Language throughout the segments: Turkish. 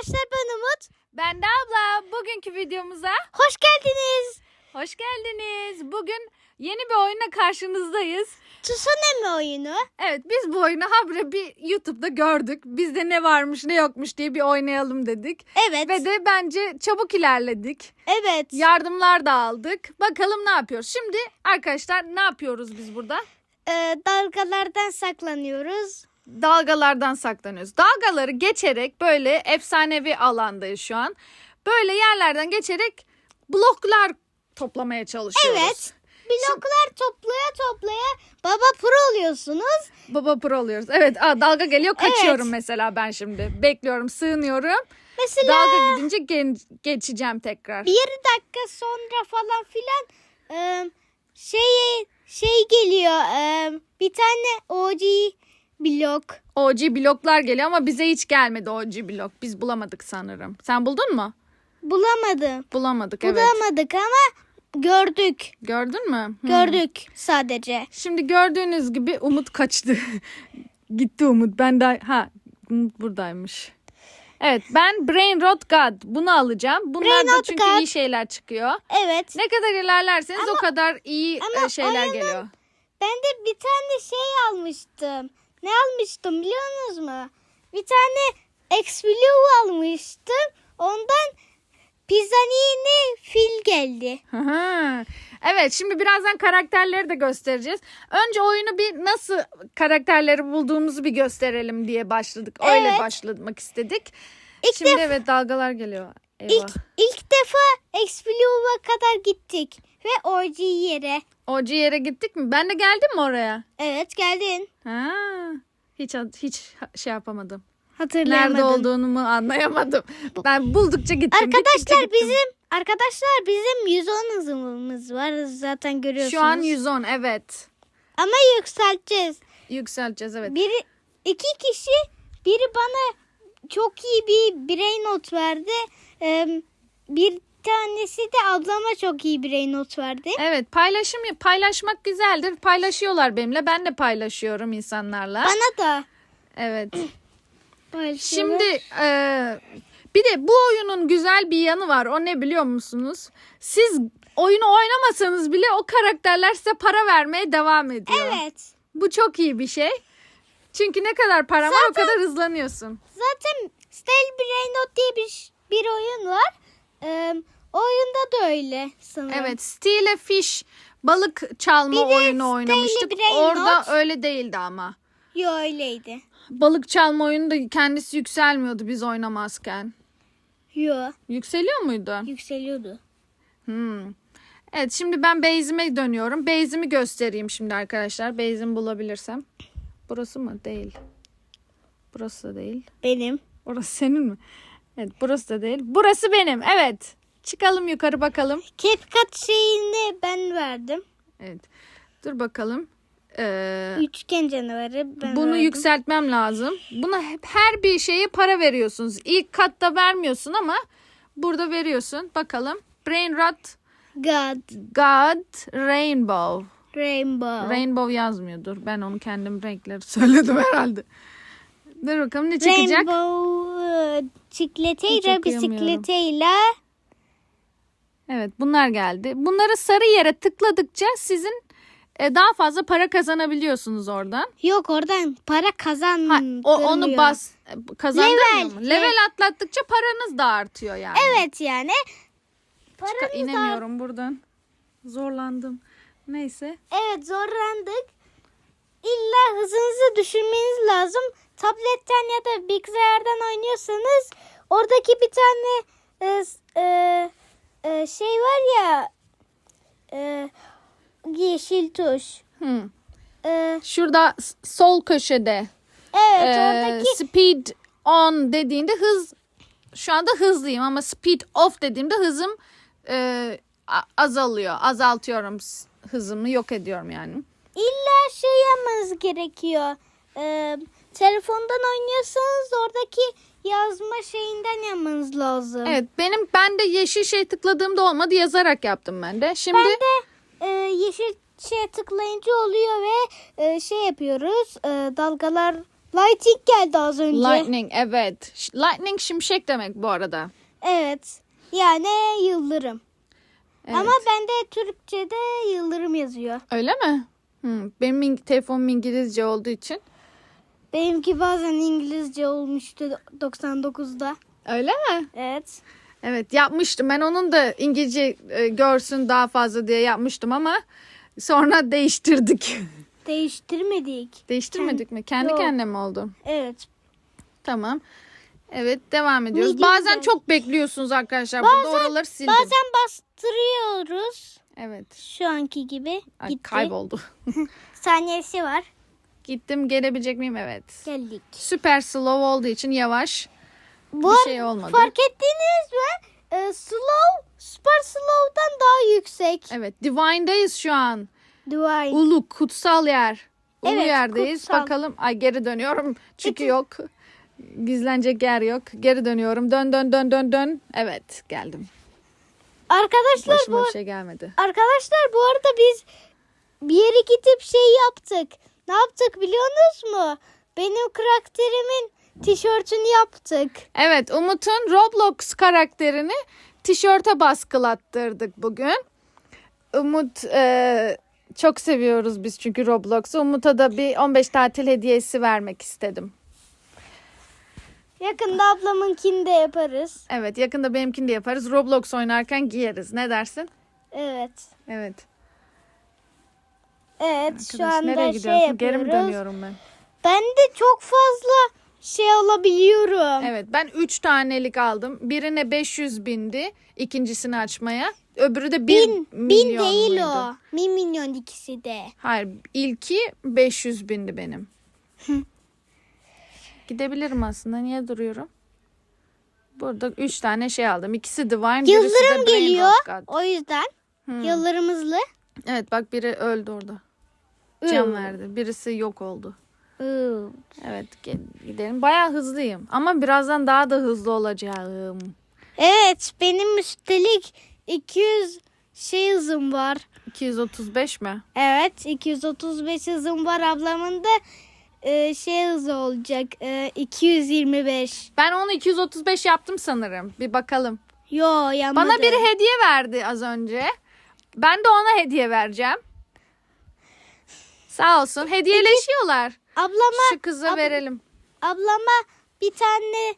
arkadaşlar ben Umut. Ben de abla. Bugünkü videomuza Hoş geldiniz. hoş geldiniz. Bugün yeni bir oyuna karşınızdayız. Tsunami oyunu. Evet biz bu oyunu habire bir YouTube'da gördük. Bizde ne varmış ne yokmuş diye bir oynayalım dedik. Evet. Ve de bence çabuk ilerledik. evet. Yardımlar da aldık. Bakalım ne yapıyoruz. Şimdi arkadaşlar ne yapıyoruz biz burada? Ee, dalgalardan saklanıyoruz. Dalgalardan saklanıyoruz. Dalgaları geçerek böyle efsanevi alandayız şu an. Böyle yerlerden geçerek bloklar toplamaya çalışıyoruz. Evet. Bloklar toplaya toplaya baba pro oluyorsunuz. Baba pro oluyoruz. Evet aa, dalga geliyor kaçıyorum Evet. mesela ben şimdi. Bekliyorum sığınıyorum. Mesela Dalga gidince gen- geçeceğim tekrar. bir dakika sonra falan filan e, şey şey geliyor. e, bir tane OG blok. OG bloklar geliyor ama bize hiç gelmedi OG blok. Biz bulamadık sanırım. Sen buldun mu? Bulamadım. Bulamadık evet. Bulamadık ama gördük. Gördün mü? Hı. Gördük sadece. Şimdi gördüğünüz gibi Umut kaçtı. Gitti Umut. Ben de ha Umut buradaymış. Evet ben Brain Rot God bunu alacağım. Bunlar da çünkü God. iyi şeyler çıkıyor. Evet. Ne kadar ilerlerseniz o kadar iyi ama e, şeyler geliyor. Ben de bir tane şey almıştım. Ne almıştım biliyor musunuz mu? Bir tane X-Blue almıştım. Ondan Pizzanini fil geldi. Evet şimdi birazdan karakterleri de göstereceğiz. Önce oyunu bir nasıl karakterleri bulduğumuzu bir gösterelim diye başladık. Öyle Evet. başlamak istedik. İlk şimdi defa- evet dalgalar geliyor. Eyvah. İlk, ilk defa X-Blue'a kadar gittik. Ve OG yere. OG yere gittik mi? Ben de geldim mi oraya? Evet geldin. Ha, hiç hiç şey yapamadım. Hatırlayamadım. Nerede olduğunu mu anlayamadım. Ben buldukça gittim. gittikçe Arkadaşlar gittim. bizim arkadaşlar bizim 110 hızımız var zaten görüyorsunuz. şu an 110 evet. Ama yükselteceğiz. Yükselteceğiz evet. Biri iki kişi biri bana çok iyi bir brain not verdi. Ee, bir tanesi de ablama çok iyi brain not verdi. Evet paylaşım paylaşmak güzeldir. Paylaşıyorlar benimle. Ben de paylaşıyorum insanlarla. Bana da. Evet. Şimdi e, bir de bu oyunun güzel bir yanı var. O ne biliyor musunuz? Siz oyunu oynamasanız bile o karakterler size para vermeye devam ediyor. evet. Bu çok iyi bir şey. Çünkü ne kadar para var o Zaten- kadar hızlanıyorsun. Zaten Stale Brain Not diye bir, bir oyun var. Ee, oyunda da öyle sanırım. Evet, Steal a Fish balık çalma Bir oyunu oynamıştık. Orada Not. öyle değildi ama. Yo öyleydi. Balık çalma oyunu da kendisi yükselmiyordu biz oynamazken. Yo Yükseliyor muydu? yükseliyordu. Hmm. Evet şimdi ben base'ime dönüyorum. Base'imi göstereyim şimdi arkadaşlar. Base'imi bulabilirsem. Burası mı? Değil. Burası da değil. Benim. Orası senin mi? Evet burası da değil. Burası benim. Evet. Çıkalım yukarı bakalım. CapCut şeyini ben verdim. Evet. Dur bakalım. Ee, Üçgen canavarı ben bunu verdim. yükseltmem lazım. Buna hep her bir şeye para veriyorsunuz. İlk katta vermiyorsun ama burada veriyorsun. Bakalım. Brain Rot God. God Rainbow. Rainbow. Rainbow yazmıyordur. Ben onu kendim renkleri söyledim herhalde. Dur bakalım ne çıkacak? Rainbow e, çikleteyle bisikleteyle Evet bunlar geldi. Bunları sarı yere tıkladıkça sizin e, daha fazla para kazanabiliyorsunuz oradan. yok oradan para kazan Ha, o, onu bas kazandırmıyor Level, mu? Level atlattıkça paranız da artıyor yani. Evet yani. Çıka- Paramız da- inemiyorum buradan. Zorlandım. Neyse. Evet zorlandık. İlla hızınızı düşürmeniz lazım. Tabletten ya da bilgisayardan oynuyorsanız oradaki bir tane e, e, e, şey var ya e, yeşil tuş. Hı. E, Şurada sol köşede evet e, oradaki speed on dediğinde hız şu anda hızlıyım ama speed off dediğimde hızım e, azalıyor. Azaltıyorum hızımı yok ediyorum yani. illa şey yapmanız gerekiyor. E, telefondan oynuyorsanız oradaki yazma şeyinden yapmanız lazım. Evet benim ben de yeşil şey tıkladığımda olmadı yazarak yaptım ben de. Şimdi Ben de e, yeşil şeye tıklayınca oluyor ve e, şey yapıyoruz. E, dalgalar Lighting geldi az önce. Lightning evet. Ş- Lightning şimşek demek bu arada. Evet. Yani yıldırım. Evet. Ama bende Türkçe'de yıldırım yazıyor. Öyle mi? Hı, benim İng- telefonum İngilizce olduğu için. Benimki bazen İngilizce olmuştu 99'da. Öyle mi? Evet. Evet yapmıştım. Ben onun da İngilizce e, görsün daha fazla diye yapmıştım ama sonra değiştirdik. Değiştirmedik. Değiştirmedik mi? Kendi Yok. kendine mi oldu? Evet. Tamam. Evet devam ediyoruz. Midye Bazen çok bekliyorsunuz arkadaşlar. Burada oraları sildim. Bazen bastırıyoruz. Evet. Şu anki gibi. Ay, Gitti. kayboldu. Saniyesi var. Gittim gelebilecek miyim? Evet. Geldik. Süper slow olduğu için yavaş. Bu Bir şey olmadı. Fark ettiniz mi? Ee, slow, super slow'dan daha yüksek. Evet. Divine'dayız şu an. Divine. Ulu kutsal yer. Ulu Evet, yerdeyiz. kutsal. Bakalım. Ay geri dönüyorum. Çünkü yok. Gizlenecek yer yok. Geri dönüyorum. Dön dön dön dön dön. Evet geldim. Arkadaşlar bu Başıma bir şey gelmedi. Arkadaşlar bu arada biz bir yere gidip şey yaptık. Ne yaptık biliyorsunuz mu? Benim karakterimin tişörtünü yaptık. Evet Umut'un Roblox karakterini tişörte baskılattırdık bugün. Umut e, çok seviyoruz biz çünkü Roblox'u. Umut'a da bir 15 tatil hediyesi vermek istedim. Yakında ablamınkini de yaparız. Evet yakında benimkini de yaparız. Roblox oynarken giyeriz. Ne dersin? Evet. Evet. Evet şu Arkadaş, anda nereye şey gidiyorsun? Geri mi yapıyoruz. dönüyorum ben? Ben de çok fazla şey alabiliyorum. Evet ben 3 tanelik aldım. Birine 500 bindi ikincisini açmaya. Öbürü de 1 bin, bin milyon değil muydu? o. Bin milyon ikisi de. Hayır ilki 500 bindi benim. Gidebilirim aslında niye duruyorum? Burada 3 tane şey aldım. İkisi Divine birisi de Yıldırım Brain geliyor. God. O yüzden Hmm. yıldırım hızlı. Evet bak biri öldü orada. Can verdi. Birisi yok oldu. Evet gidelim. Bayağı hızlıyım. Ama birazdan daha da hızlı olacağım. Evet benim üstelik 200 şey hızım var. 235 mi? Evet 235 hızım var ablamın da e, şey hızı olacak e, 225. Ben onu 235 yaptım sanırım. Bir bakalım. Yo yanmadı. Bana biri hediye verdi az önce. Ben de ona hediye vereceğim. Sağ olsun. Hediyeleşiyorlar. Ablama Şu kıza ab- verelim. ablama bir tane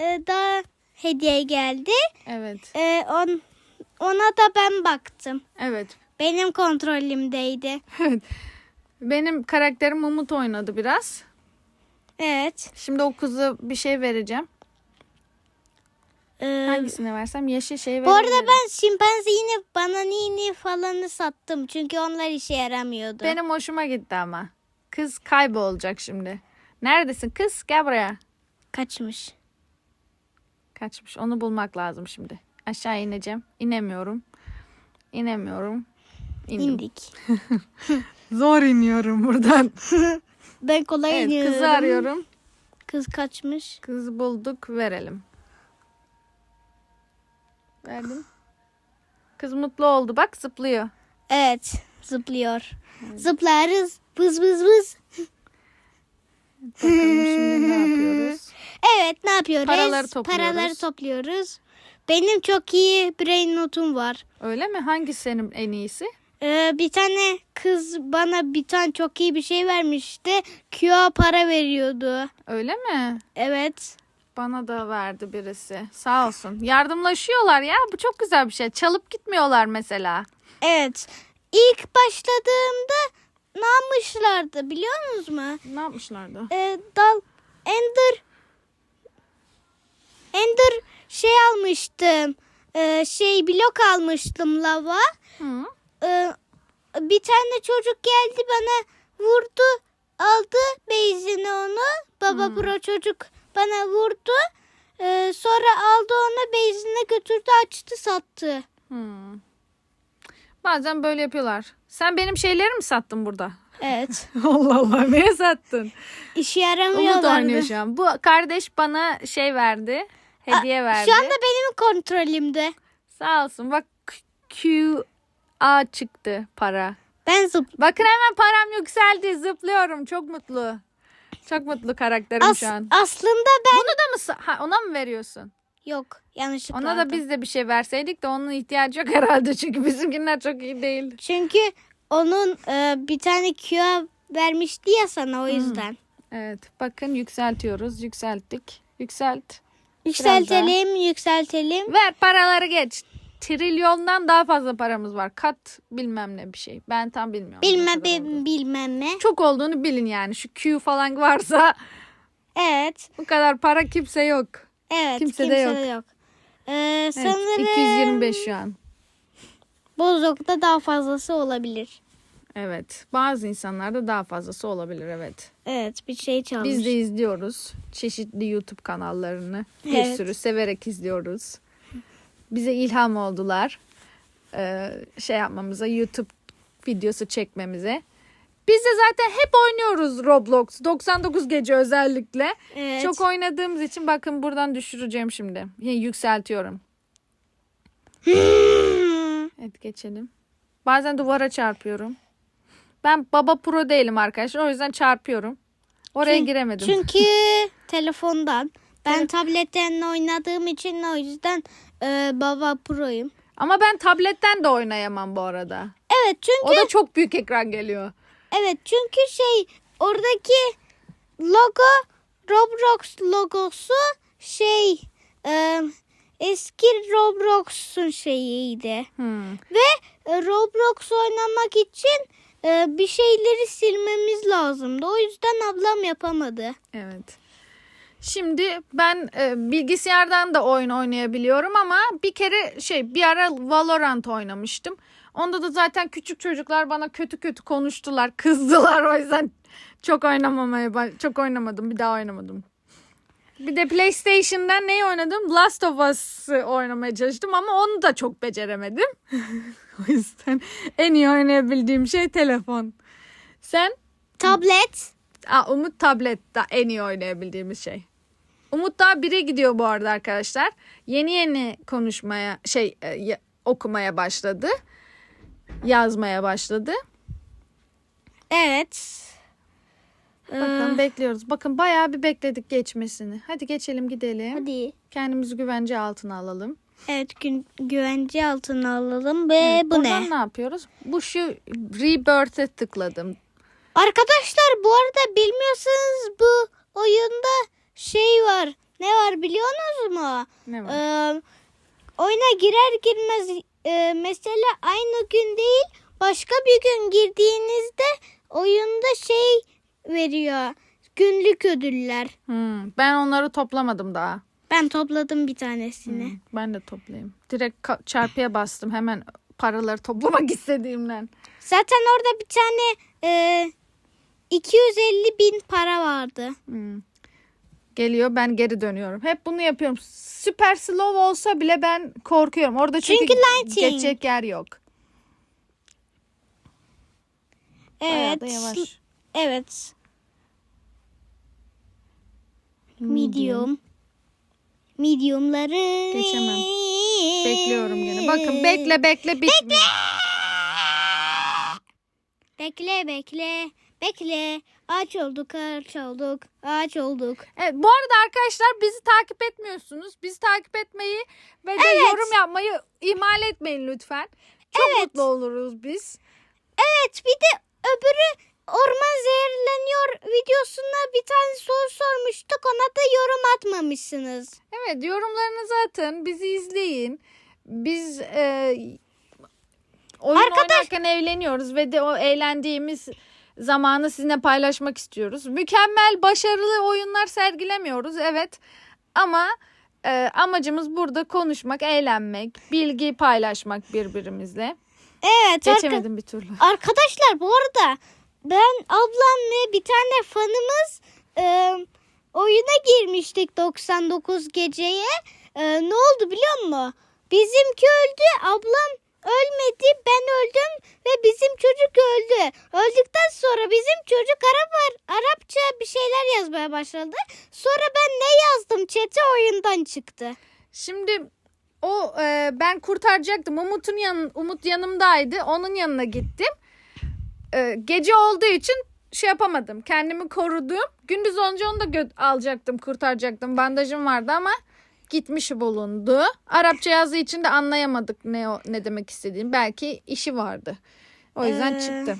e, daha hediye geldi. Evet. E, on, ona da ben baktım. Evet. Benim kontrolümdeydi. Evet. Benim karakterim Umut oynadı biraz. Evet. Şimdi o kıza bir şey vereceğim. E, Hangisine versem yeşil şey bu arada ben şimpanzini, bananini falanı sattım. Çünkü onlar işe yaramıyordu. Benim hoşuma gitti ama. Kız kaybolacak şimdi. Neredesin kız? Gel buraya. Kaçmış. Kaçmış. Onu bulmak lazım şimdi. Aşağı ineceğim. İnemiyorum. İnemiyorum. İndim. İndik. Zor iniyorum buradan. Ben kolay Evet iniyorum. kızı arıyorum. Kız kaçmış. Kızı bulduk verelim. Verdim. Kız mutlu oldu. Bak zıplıyor. Evet. Zıplıyor. Zıplarız. Vız vız vız. Bakalım şimdi ne yapıyoruz. Evet ne yapıyoruz? Paraları topluyoruz. Paraları topluyoruz. Benim çok iyi brain notum var. Öyle mi? Hangi senin en iyisi? Ee, bir tane kız bana bir tane çok iyi bir şey vermişti. QA para veriyordu. Öyle mi? Evet. Bana da verdi birisi. Sağ olsun. Yardımlaşıyorlar ya. Bu çok güzel bir şey. Çalıp gitmiyorlar mesela. Evet. İlk başladığımda ne yapmışlardı biliyor musunuz mu? Ne yapmışlardı? Ee, dal Ender Ender şey almıştım. Ee, şey blok almıştım lava. Hı. Ee, bir tane çocuk geldi bana vurdu aldı beyzini onu baba pro çocuk bana vurdu Ee, sonra aldı onu beyzine götürdü açtı sattı Hmm. Bazen böyle yapıyorlar. Sen benim şeyleri mi sattın burada? evet Allah Allah neye sattın? işe Umut yaramıyorlar oynuyor mı? şu an. Bu kardeş bana şey verdi. Hediye verdi. şu anda benim kontrolümde Sağ olsun. Bak Q A çıktı para. ben zıp Bakın hemen param yükseldi. Zıplıyorum. Çok mutlu. Çok mutlu karakterim As- şu an. aslında ben Bunu da mı sa- ha, ona mı veriyorsun? yok yanlışlıkla. Ona da aldım. biz de bir şey verseydik de onun ihtiyacı yok herhalde çünkü bizimkiler çok iyi değil. Çünkü onun e, bir tane Q vermişti ya sana o yüzden. Evet bakın yükseltiyoruz. Yükselttik. Yükselt. Yükseltelim, yükseltelim. Ver paraları geç. Trilyondan daha fazla paramız var. Kat bilmem ne bir şey. Ben tam bilmiyorum. ne Bilmem kadar olduğunu. bi- bilmem ne. Çok olduğunu bilin yani. Şu Q falan varsa Evet. bu kadar para kimse yok. Evet. Kimsede kimsede yok. yok. Ee, Evet, sanırım 225 şu an. Bozok'ta daha fazlası olabilir. Evet. Bazı insanlarda daha fazlası olabilir evet. Evet bir şey çalmış. Biz de izliyoruz. Çeşitli YouTube kanallarını. Bir Evet. sürü severek izliyoruz. Bize ilham oldular. Ee, şey yapmamıza, YouTube videosu çekmemize. Biz de zaten hep oynuyoruz Roblox. 99 gece özellikle. Evet. Çok oynadığımız için bakın buradan düşüreceğim şimdi. Yine Yükseltiyorum. Evet geçelim. Bazen duvara çarpıyorum. Ben baba pro değilim arkadaşlar. O yüzden çarpıyorum. Oraya Çünkü- giremedim. Çünkü telefondan. Ben tabletten oynadığım için o yüzden e, baba proyum. Ama ben tabletten de oynayamam bu arada. Evet çünkü O da çok büyük ekran geliyor. evet çünkü şey oradaki logo Roblox logosu şey e, eski Roblox'un şeyiydi. Hmm. Ve e, Roblox oynamak için e, bir şeyleri silmemiz lazımdı. O yüzden ablam yapamadı. Evet. Şimdi ben e, bilgisayardan da oyun oynayabiliyorum ama bir kere şey bir ara Valorant oynamıştım. Onda da zaten küçük çocuklar bana kötü kötü konuştular, kızdılar o yüzden çok oynamamaya çok oynamadım. Bir daha oynamadım. Bir de PlayStation'dan neyi oynadım? Last of Us'ı oynamaya çalıştım ama onu da çok beceremedim. o yüzden en iyi oynayabildiğim şey telefon. Sen? Tablet. Aa, Umut tablet da en iyi oynayabildiğimiz şey. Umut daha bire gidiyor bu arada arkadaşlar. Yeni yeni konuşmaya şey e, ya- okumaya başladı. Yazmaya başladı. Evet. Bakın Ee, bekliyoruz. Bakın bayağı bir bekledik geçmesini. Hadi geçelim gidelim. hadi. Kendimizi güvence altına alalım. Evet gün, güvence altına alalım ve Evet, bu ne? ne yapıyoruz? Bu şu Rebirth'e tıkladım. Arkadaşlar bu arada bilmiyorsanız bu oyunda şey var. Ne var biliyorsunuz mu? Ne var? Ee, oyuna girer girmez e, mesela aynı gün değil başka bir gün girdiğinizde oyunda şey veriyor. Günlük ödüller. Hmm, ben onları toplamadım daha. Ben topladım bir tanesini. Hmm, ben de toplayayım. Direkt çarpıya bastım hemen paraları toplamak istediğimden. Zaten orada bir tane e, 250 bin para vardı. Hmm. Geliyor ben geri dönüyorum. Hep bunu yapıyorum. Süper slow olsa bile ben korkuyorum. Orada çünkü, Çünkü lighting. geçecek yer yok. Evet. yavaş. Evet. Medium. Mediumları. Geçemem. Bekliyorum gene. Bakın bekle bekle bitmiyor. Bekle bekle. Bekle. Ağaç olduk, ağaç olduk, ağaç olduk. Evet, bu arada arkadaşlar bizi takip etmiyorsunuz. Bizi takip etmeyi ve de Evet. yorum yapmayı ihmal etmeyin lütfen. Çok Evet. mutlu oluruz biz. Evet bir de öbürü orman zehirleniyor videosuna bir tane soru sormuştuk. Ona da yorum atmamışsınız. Evet yorumlarınızı atın. Bizi izleyin. Biz e, oyun Arkadaş- oynarken eğleniyoruz ve de o eğlendiğimiz zamanı sizinle paylaşmak istiyoruz. Mükemmel, başarılı oyunlar sergilemiyoruz. Evet. Ama e, amacımız burada konuşmak, eğlenmek, bilgi paylaşmak birbirimizle. Evet Geçemedim bir türlü. arkadaşlar bu arada ben ablam ve bir tane fanımız e, oyuna girmiştik 99 geceye. E, ne oldu biliyor musun? Bizimki öldü ablam ölmedi ben öldüm ve bizim çocuk öldü. Öldükten sonra bizim çocuk Arap, Arapça bir şeyler yazmaya başladı. Sonra ben ne yazdım çete oyundan çıktı. Şimdi o e, ben kurtaracaktım. Umut'un yan Umut yanımdaydı. Onun yanına gittim. E, gece olduğu için şey yapamadım. Kendimi korudum. Gündüz olunca onu da alacaktım, kurtaracaktım. Bandajım vardı ama gitmiş bulundu. Arapça yazdığı için de anlayamadık ne o, ne demek istediğim. Belki işi vardı. O yüzden Ee, çıktı.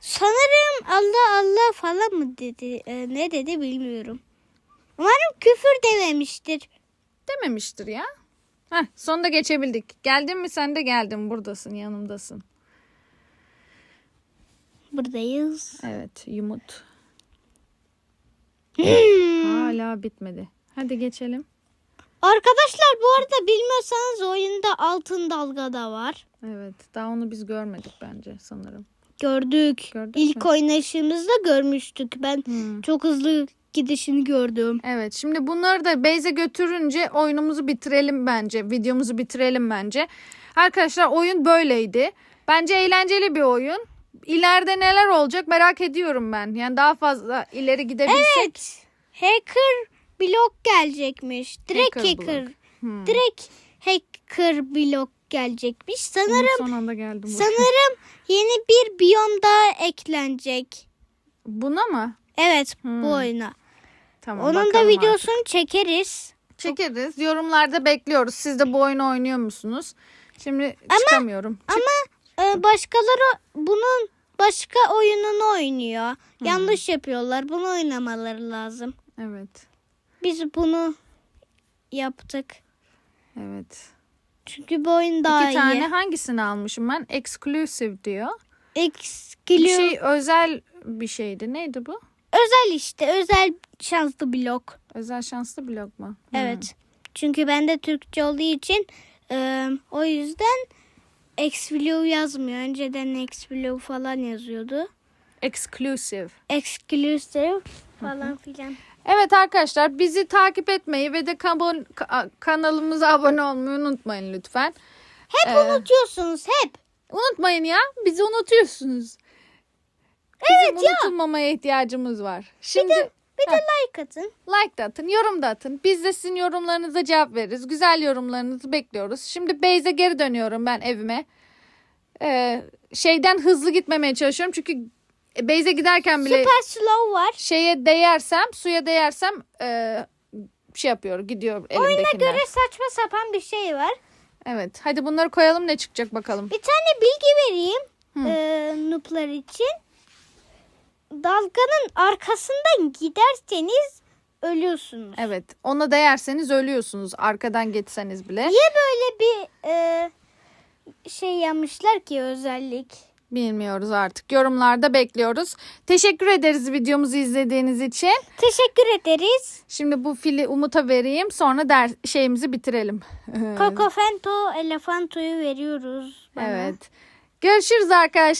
Sanırım Allah Allah falan mı dedi? Ee, ne dedi bilmiyorum. Umarım küfür dememiştir. Dememiştir ya. Heh, sonunda geçebildik. Geldin mi sen de geldin. Buradasın, yanımdasın. Buradayız. Evet, yumut. Hala bitmedi. Hadi geçelim. Arkadaşlar bu arada bilmiyorsanız oyunda altın dalga da var. Evet, daha onu biz görmedik bence sanırım. Gördük. Gördük İlk mü? oynayışımızda görmüştük. Ben Hmm. çok hızlı gidişini gördüm. Evet şimdi bunları da Beyze götürünce oyunumuzu bitirelim bence. Videomuzu bitirelim bence. Arkadaşlar oyun böyleydi. Bence eğlenceli bir oyun. İleride neler olacak merak ediyorum ben. Yani daha fazla ileri gidebilsek. Evet. Hacker blok gelecekmiş. Direkt Hacker hacker. Hmm. Direkt hacker blok gelecekmiş. Sanırım son anda geldim. sanırım yeni bir biyom daha eklenecek. Buna mı? Evet Hmm. bu oyuna. Tamam Onun da videosunu artık. çekeriz. çekeriz. Yorumlarda bekliyoruz. Siz de bu oyunu oynuyor musunuz? Şimdi çıkamıyorum. Çık- Ama e, başkaları bunun başka oyununu oynuyor. Yanlış yapıyorlar. Bunu oynamaları lazım. Evet. Biz bunu yaptık. Evet. Çünkü bu oyun daha İki tane iyi. hangisini almışım ben? Exclusive diyor. Bir Exclu- şey özel bir şeydi. Neydi bu? Özel işte. Özel şanslı blok. Özel şanslı blok mu? Hmm. Evet. Çünkü bende Türkçe olduğu için e, o yüzden Xblue yazmıyor. Önceden Xblue falan yazıyordu. Exclusive. Exclusive falan filan. Evet arkadaşlar bizi takip etmeyi ve de kabon- ka- kanalımıza abone olmayı unutmayın lütfen. Hep Ee, unutuyorsunuz hep. Unutmayın ya. Bizi unutuyorsunuz. Bizim Evet ya. unutulmamaya ihtiyacımız var. Şimdi Bir de like atın. like da atın, yorum da atın. Biz de sizin yorumlarınıza cevap veririz. Güzel yorumlarınızı bekliyoruz. Şimdi Beyze geri dönüyorum ben evime. Ee, şeyden hızlı gitmemeye çalışıyorum. Çünkü Beyze giderken bile Super slow var. şeye değersem, suya değersem e, şey yapıyor, gidiyor Oyuna elimdekiler. göre saçma sapan bir şey var. Evet. Hadi bunları koyalım ne çıkacak bakalım. Bir tane bilgi vereyim Hı. e, noob'lar için. Dalganın arkasından giderseniz ölüyorsunuz. Evet. Ona değerseniz ölüyorsunuz. Arkadan geçseniz bile. Niye böyle bir e, şey yapmışlar ki özellik? Bilmiyoruz artık. Yorumlarda bekliyoruz. Teşekkür ederiz videomuzu izlediğiniz için. Teşekkür ederiz. Şimdi bu fili Umut'a vereyim. Sonra ders şeyimizi bitirelim. Kokofento elefantoyu veriyoruz bana. evet. Görüşürüz arkadaşlar.